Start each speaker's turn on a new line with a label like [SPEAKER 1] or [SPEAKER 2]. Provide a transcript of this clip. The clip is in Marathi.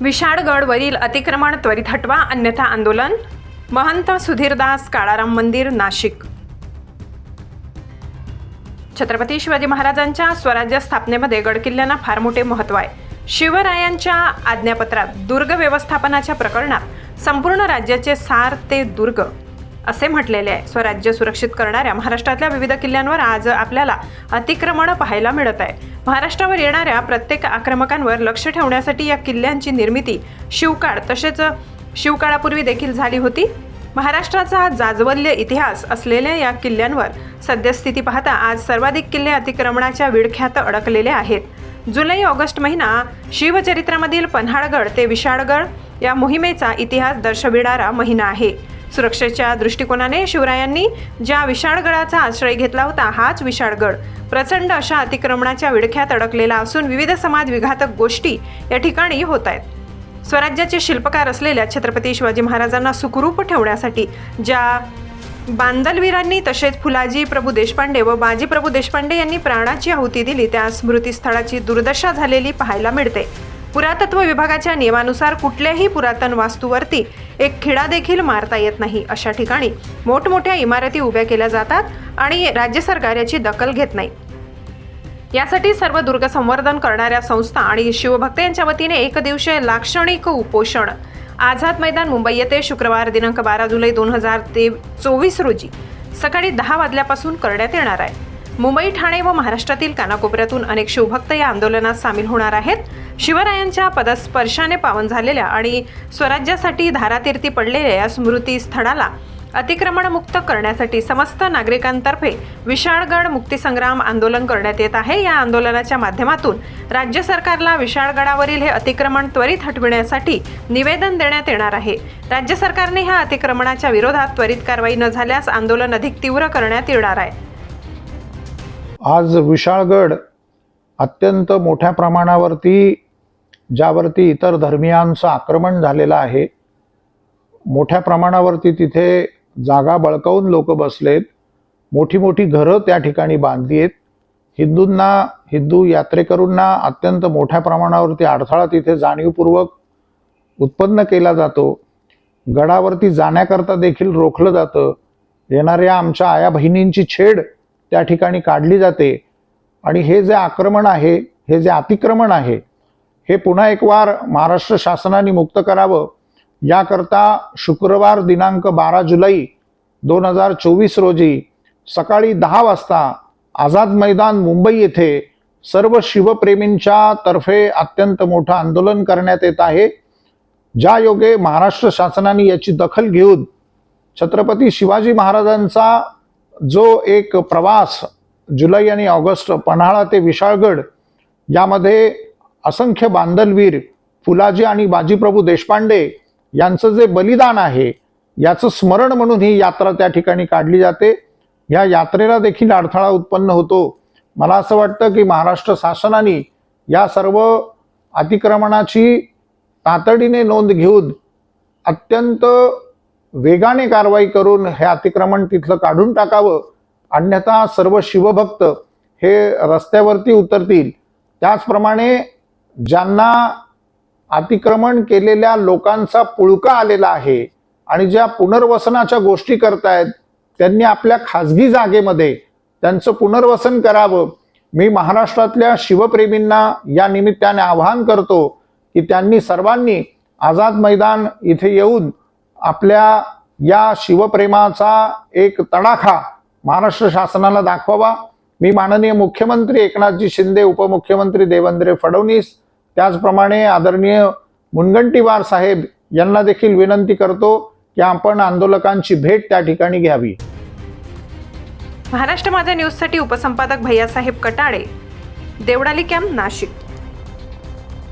[SPEAKER 1] विशाळगडवरील अतिक्रमण त्वरित हटवा अन्यथा आंदोलन? महंत सुधीरदास काळाराम मंदिर नाशिक. छत्रपती शिवाजी महाराजांच्या स्वराज्य स्थापनेमध्ये गडकिल्ल्यांना फार मोठे महत्त्व आहे. शिवरायांच्या आज्ञापत्रात दुर्ग व्यवस्थापनाच्या प्रकरणात संपूर्ण राज्याचे सार ते दुर्ग. असे म्हटलेले आहे. स्वराज्य सुरक्षित करणाऱ्या महाराष्ट्रातल्या विविध किल्ल्यांवर आज आपल्याला अतिक्रमण पाहायला मिळत आहे. महाराष्ट्रावर येणाऱ्या प्रत्येक आक्रमकांवर लक्ष ठेवण्यासाठी या किल्ल्यांची निर्मिती शिवकाळ तसेच शिवकाळापूर्वी देखील झाली होती. महाराष्ट्राचा जाजवल्य इतिहास असलेल्या या किल्ल्यांवर सद्यस्थिती पाहता आज सर्वाधिक किल्ले अतिक्रमणाच्या विडख्यात अडकलेले आहेत. जुलै ऑगस्ट महिना शिवचरित्रामधील पन्हाळगड ते विशाळगड या मोहिमेचा इतिहास दर्शविणारा महिना आहे. सुरक्षेच्या दृष्टिकोनाने शिवरायांनी ज्या विशाळगडाचा आश्रय घेतला होता हाच विशाळगड. प्रचंड अशा अतिक्रमणाच्या विडख्यात अडकलेला असून विविध समाज विघातक गोष्टी या ठिकाणी होत आहेत. स्वराज्याचे शिल्पकार असलेल्या छत्रपती शिवाजी महाराजांना सुखरूप ठेवण्यासाठी ज्या बांदलवीरांनी तसेच फुलाजी प्रभू देशपांडे व बाजी प्रभू देशपांडे यांनी प्राणाची आहुती दिली त्या स्मृतीस्थळाची दुर्दशा झालेली पाहायला मिळते. पुरातत्व विभागाच्या नियमानुसार कुठल्याही पुरातन वास्तूवरती एक खिडा देखील मारता येत नाही. अशा ठिकाणी मोठमोठ्या इमारती उभ्या केल्या जातात आणि राज्य सरकार याची दखल घेत नाही. यासाठी सर्व दुर्ग संवर्धन करणाऱ्या संस्था आणि शिवभक्त यांच्या वतीने एक दिवसीय लाक्षणिक उपोषण. आझाद मैदान मुंबई येथे शुक्रवार दिनांक बारा जुलै दोन हजार ते चोवीस रोजी सकाळी दहा वाजल्यापासून करण्यात येणार आहे. मुंबई ठाणे व महाराष्ट्रातील कानाकोपऱ्यातून अनेक शिवभक्त या आंदोलनात सामील होणार आहेत. शिवरायांच्या पदस्पर्शाने पावन झालेल्या आणि स्वराज्यासाठी धारातीर्थी पडलेल्या या स्मृती स्थळाला अतिक्रमणमुक्त करण्यासाठी समस्त नागरिकांतर्फे विशाळगड मुक्तीसंग्राम आंदोलन करण्यात येत आहे. या आंदोलनाच्या माध्यमातून राज्य सरकारला विशाळगडावरील हे अतिक्रमण त्वरित हटविण्यासाठी निवेदन देण्यात येणार आहे. राज्य सरकारने ह्या अतिक्रमणाच्या विरोधात त्वरित कारवाई न झाल्यास आंदोलन अधिक तीव्र करण्यात येणार आहे.
[SPEAKER 2] आज विशाळगड अत्यंत मोठ्या प्रमाणावरती ज्यावरती इतर धर्मियांचं आक्रमण झालेलं आहे मोठ्या प्रमाणावरती तिथे जागा बळकावून लोक बसलेत मोठी मोठी घरं त्या ठिकाणी बांधली आहेत हिंदूंना हिंदू यात्रेकरूंना अत्यंत मोठ्या प्रमाणावरती अडथळा तिथे जाणीवपूर्वक उत्पन्न केला जातो. गडावरती जाण्याकरता देखील रोखलं जातं. येणाऱ्या आमच्या आया बहिणींची छेड त्या ठिकाणी काढली जाते. आणि हे जे आक्रमण आहे हे जे अतिक्रमण आहे हे पुन्हा एक वार महाराष्ट्र शासनाने मुक्त करावं. याकरता शुक्रवार दिनांक बारा जुलै दोन हजार चोवीस रोजी सकाळी दहा वाजता आझाद मैदान मुंबई येथे सर्व शिवप्रेमींच्या तर्फे अत्यंत मोठं आंदोलन करण्यात येत आहे. ज्या योगे महाराष्ट्र शासनाने याची दखल घेऊन छत्रपती शिवाजी महाराजांचा जो एक प्रवास जुलै आणि ऑगस्ट पन्हाळा ते विशाळगड यामध्ये असंख्य बांधलवीर फुलाजी आणि बाजीप्रभू देशपांडे यांचं जे बलिदान आहे याचं स्मरण म्हणून ही यात्रा त्या ठिकाणी काढली जाते. या यात्रेला देखील अडथळा उत्पन्न होतो. मला असं वाटतं की महाराष्ट्र शासनाने या सर्व अतिक्रमणाची तातडीने नोंद घेऊन अत्यंत वेगाने कारवाई करून हे अतिक्रमण तिथलं काढून टाकावं. अन्यथा सर्व शिवभक्त हे रस्त्यावरती उतरतील. त्याचप्रमाणे ज्यांना अतिक्रमण केलेल्या लोकांचा पुळका आलेला आहे आणि ज्या पुनर्वसनाच्या गोष्टी करतायत त्यांनी आपल्या खाजगी जागेमध्ये त्यांचं पुनर्वसन करावं. मी महाराष्ट्रातल्या शिवप्रेमींना या निमित्ताने आवाहन करतो की त्यांनी सर्वांनी आझाद मैदान इथे येऊन आपल्या या शिवप्रेमाचा एक तडाखा महाराष्ट्र शासनाला दाखवावा. मी माननीय मुख्यमंत्री एकनाथजी शिंदे उपमुख्यमंत्री देवेंद्र फडणवीस त्याचप्रमाणे आदरणीय मुनगंटीवार साहेब यांना देखील विनंती करतो की आपण आंदोलकांची भेट त्या ठिकाणी घ्यावी.
[SPEAKER 1] महाराष्ट्र माझ्या न्यूजसाठी उपसंपादक भैयासाहेब कटाळे देवडाली कॅम्प नाशिक.